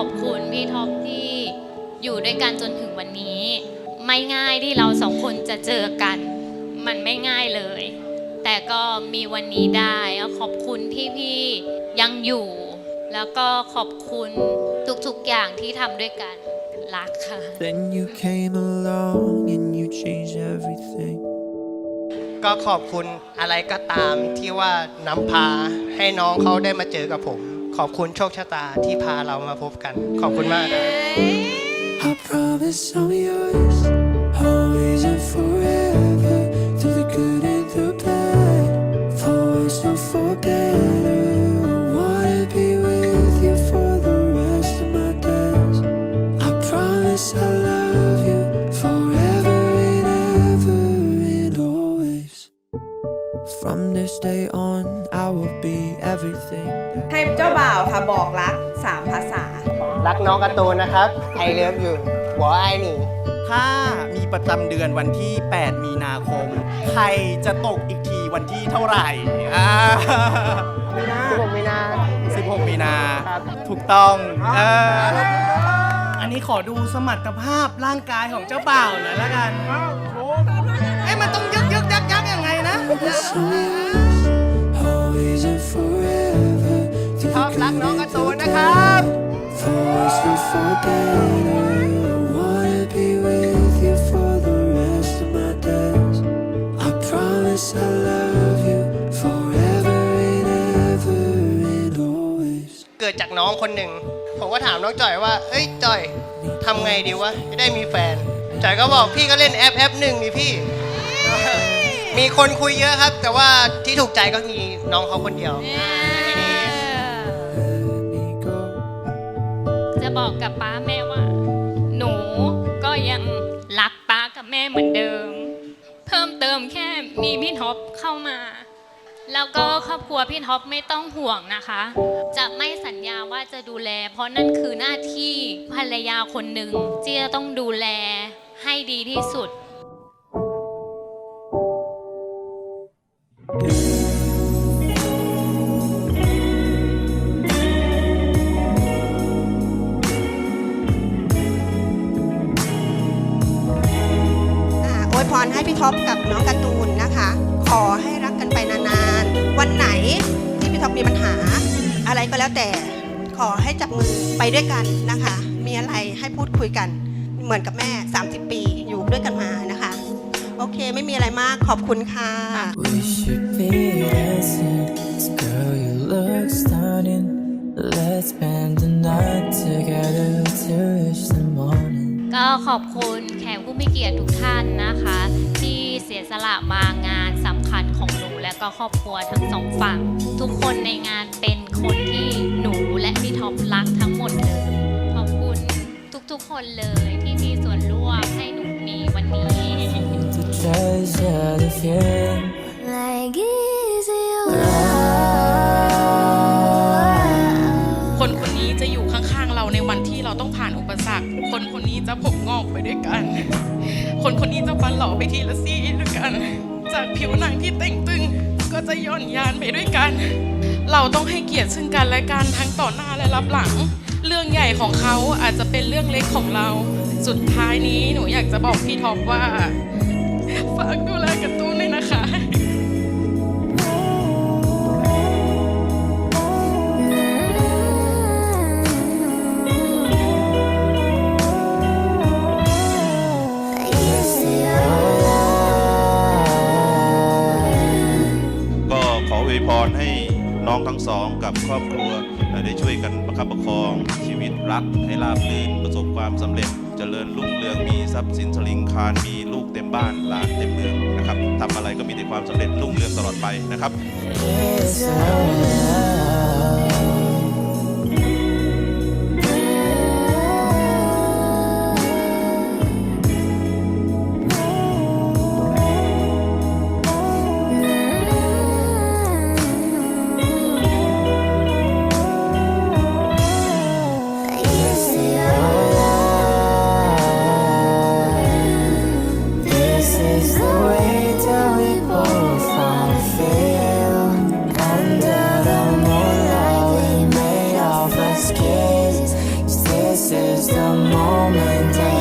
อบคุณพี่ท็อปที่อยู่ด้วยกันจนถึงวันนี้ ไม่ง่ายที่เราสองคนจะเจอกัน มันไม่ง่ายเลย แต่ก็มีวันนี้ได้ก็ขอบคุณที่พี่ยังอยู่ แล้วก็ขอบคุณทุกๆอย่างที่ทำด้วยกันรักค่ะ Then you came along and you changed everything. ก็ขอบคุณอะไรก็ตามที่ว่านำพาให้น้องเขาได้มาเจอกับผม ขอบคุณโชคชะตาที่พาเรามาพบกัน ขอบคุณมากครับ I promise I'm yours, ให้เจ้าบ่าวค่ะบอกรักสามภาษา รักน้องการ์ตูนนะครับ ไอเลิฟอยู่หัวไอหนีถ้ามีประจำเดือนวันที่ 8 มีนาคม ใครจะตกอีกทีวันที่เท่าไหร่อ่าผมไม่น่า16 มีนาครับถูกต้องเอออันนี้ขอดูสมรรถภาพร่างกายของเจ้าบ่าวหน่อยละกัน เอ้ยมันต้องยึกยึกยักยักยังไงนะ เกิดจากน้องคนหนึ่ง ผมก็ถามน้องจ่อยว่า เอ้ยจ่อยทำไงดีวะจะได้มีแฟน จ่อยก็บอกพี่ก็เล่นแอปแอปหนึ่งนี่พี่ มีคนคุยเยอะครับ แต่ว่าที่ถูกใจก็มีน้องเขาคนเดียว Let จะบอกกับป้าแม่ว่า หนูก็ยังรักป้ากับแม่เหมือนเดิม เพิ่มเติมแค่มีพี่ท็อปเข้ามา แล้วก็ครอบครัวพี่ท็อปไม่ต้องห่วงนะคะ จะไม่สัญญาว่าจะดูแล เพราะนั่นคือหน้าที่ภรรยาคนหนึ่งที่จะต้องดูแลให้ดีที่สุด ท็อปกับน้องการ์ตูนนะคะ ขอให้รักกันไปนานๆ วันไหนที่พี่ท็อปมีปัญหา อะไรก็แล้วแต่ขอให้จับมือไปด้วยกันนะคะ มีอะไรให้พูดคุยกัน เหมือนกับแม่ 30 ปีอยู่ด้วยกันมานะคะ โอเคไม่มีอะไรมากขอบคุณค่ะ We should be dancing. Girl, you look stunning. Let's spend the night together till reach the morning. ก็ขอบคุณแขกผู้มีเกียรติทุกท่านนะคะ ที่เสียสละมางานสำคัญของหนู และก็ครอบครัวทั้งสองฝั่ง ทุกคนในงานเป็นคนที่หนูและพี่ท็อปรักทั้งหมดเลย ขอบคุณทุกๆคนเลยที่มีส่วนร่วมให้หนูมีวันนี้ To treasure the feeling. Like easy จะผมงอกไปด้วยกัน คนคนนี้จะฟันหล่อไปทีละซี่ด้วยกัน จากผิวหนังที่เต่งตึงก็จะย่อนยานไปด้วยกัน เราต้องให้เกียรติซึ่งกันและกันทั้งต่อหน้าและรับหลัง เรื่องใหญ่ของเขาอาจจะเป็นเรื่องเล็กของเรา สุดท้ายนี้หนูอยากจะบอกพี่ท็อปว่า ฝากดูแลการ์ตูนด้วยนะคะ ทั้งสองกับครอบครัวได้ช่วยกันประคับประคอง ชีวิตรักให้ราบรื่นประสบความสำเร็จเจริญรุ่งเรืองมีทรัพย์สินสลิงคารมีลูกเต็มบ้านหลานเต็มเมืองนะครับทำอะไรก็มีแต่ความสำเร็จรุ่งเรืองตลอดไปนะครับ the moment